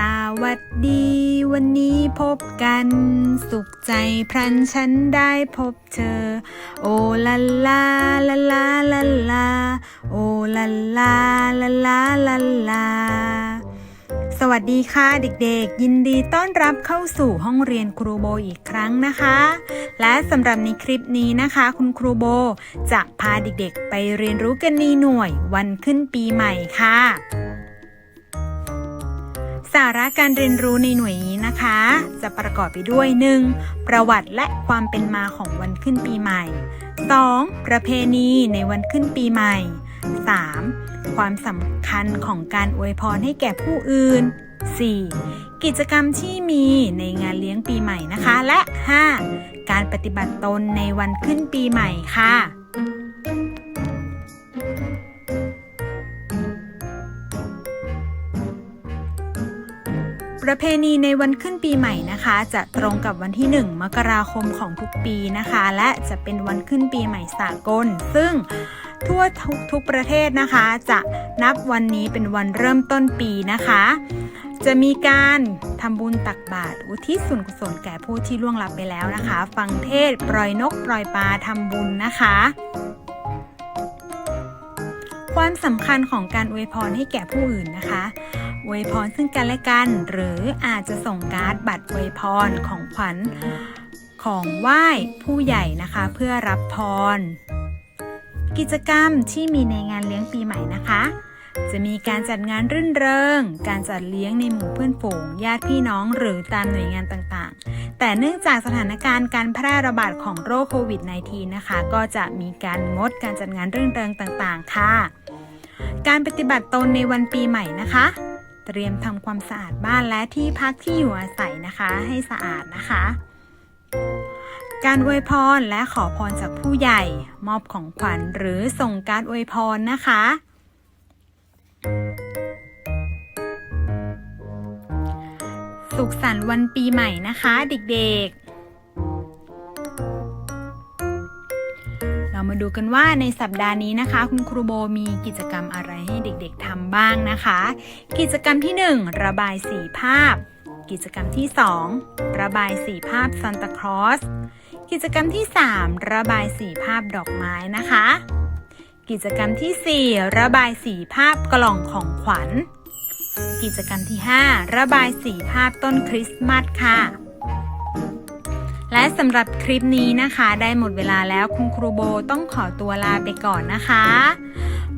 สวัสดี วันนี้พบกัน สุขใจพรันฉันได้พบเธอ โอลาลาลาลาลาลาโอลาลาลาลาลาลาสวัสดีค่ะเด็กๆ ยินดีต้อนรับเข้าสู่ห้องเรียนครูโบอีกครั้งนะคะ และสำหรับในคลิปนี้นะคะ คุณครูโบจะพาเด็กๆ ไปเรียนรู้กันในหน่วยวันขึ้นปีใหม่ค่ะ สาระการเรียนรู้ในหน่วยนี้นะคะ จะประกอบไปด้วย 1. ประวัติและความเป็นมาของวันขึ้นปีใหม่ 2. ประเพณีในวันขึ้นปีใหม่ 3. ความสำคัญของการอวยพรให้แก่ผู้อื่น 4. กิจกรรมที่มีในงานเลี้ยงปีใหม่นะคะ และ 5. การปฏิบัติตนในวันขึ้นปีใหม่ค่ะ ประเพณีในวันขึ้นปีใหม่นะคะ จะตรงกับวันที่ 1 มกราคมของทุกปีนะคะ และจะเป็นวันขึ้นปีใหม่สากล ซึ่งทั่วทุกทุกประเทศนะคะ จะนับวันนี้เป็นวันเริ่มต้นปีนะคะ จะมีการทำบุญตักบาตรอุทิศส่วนกุศลแก่ผู้ที่ล่วงลับไปแล้วนะคะ ฟังเทศปล่อยนกปล่อยปลาทำบุญนะคะความสำคัญของการอวยพรให้แก่ผู้อื่นนะคะ อวยพรซึ่งกันและกัน หรืออาจจะส่งการ์ดบัตรอวยพรของขวัญของไหว้ผู้ใหญ่นะคะ เพื่อรับพร กิจกรรมที่มีในงานเลี้ยงปีใหม่นะคะ จะมีการจัดงานรื่นเริง การจัดเลี้ยงในหมู่เพื่อนฝูงญาติพี่น้องหรือตามหน่วยงานต่างๆ แต่เนื่องจากสถานการณ์การแพร่ระบาดของโรคโควิด -19 นะคะ ก็จะมีการงดการจัดงานรื่นเริงต่างๆ ค่ะ การปฏิบัติตนในวันปีใหม่นะคะ เตรียมทำความสะอาดบ้านและที่พักที่อยู่อาศัยนะคะ ให้สะอาดนะคะ การอวยพรและขอพรจากผู้ใหญ่ มอบของขวัญหรือส่งการอวยพรนะคะ สุขสันต์วันปีใหม่นะคะ เด็กๆ เรามาดูกันว่าในสัปดาห์นี้นะคะ คุณครูโบมีกิจกรรมอะไรให้เด็กๆทำบ้างนะคะ กิจกรรมที่ 1 ระบายสีภาพ กิจกรรมที่ 2 ระบายสีภาพซันตาคลอสกิจกรรมที่ 3 ระบายสีภาพดอกไม้นะคะ กิจกรรมที่ 4 ระบายสีภาพกล่องของขวัญ กิจกรรมที่ 5 ระบายสีภาพต้นคริสต์มาสค่ะ และสำหรับคลิปนี้นะคะ ได้หมดเวลาแล้วคุณครูโบต้องขอตัวลาไปก่อนนะคะ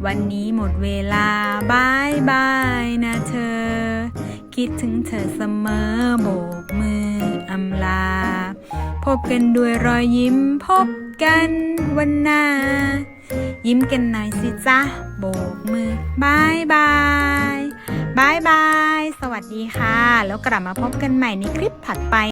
วันนี้หมดเวลาบายบายนะเธอ คิดถึงเธอเสมอโบกมืออำลา พบกันด้วยรอยยิ้มพบกันวันหน้า ยิ้มกันหน่อยสิจ๊ะโบกมือบายบายบายบาย สวัสดีค่ะ แล้วกลับมาพบกันใหม่ในคลิปถัดไป